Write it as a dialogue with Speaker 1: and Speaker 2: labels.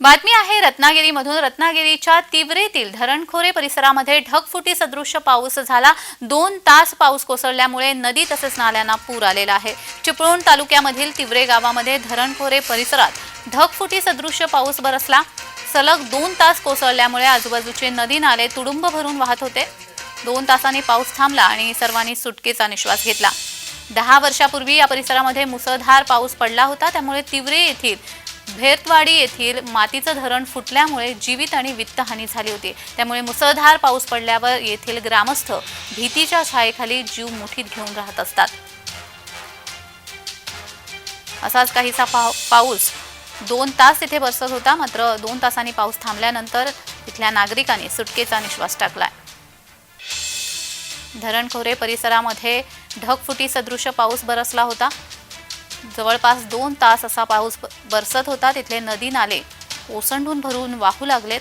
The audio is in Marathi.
Speaker 1: बातमी आहे रत्नागिरीमधून. रत्नागिरीच्या तिवरेतील धरणखोरे परिसरामध्ये ढगफुटी सदृश्य पाऊस झाला. दोन तास पाऊस कोसळल्यामुळे नदी तसेच नाल्यांना पूर आलेला आहे. चिपळूण तालुक्यामधील तिवरे गावामध्ये धरणखोरे परिसरात ढगफुटी सदृश्य पाऊस बरसला. सलग दोन तास कोसळल्यामुळे आजूबाजूचे नदी नाले तुडुंब भरून वाहत होते. दोन तासांनी पाऊस थांबला आणि सर्वांनी सुटकेचा निश्वास घेतला. दहा वर्षापूर्वी या परिसरामध्ये मुसळधार पाऊस पडला होता त्यामुळे तिवरे येथील भेरतवाडी येथील मातीचं धरण फुटल्यामुळे जीवित आणि वित्तहानी झाली होती. त्यामुळे मुसळधार पाऊस पडल्यावर येथील ग्रामस्थ भीतीच्या छायेखाली जीव मुठीत घेऊन राहत असतात. असाच काहीसा पाव पाऊस दोन तास तिथे बरसत होता. मात्र दोन तासांनी पाऊस थांबल्यानंतर तिथल्या नागरिकांनी सुटकेचा निश्वास टाकलाय. धरणखोरे परिसरामध्ये ढगफुटी सदृश पाऊस बरसला होता. जवळपास दोन तास असा पाऊस बरसत होता तिथले नदी नाले ओसंडून भरून वाहू लागलेत.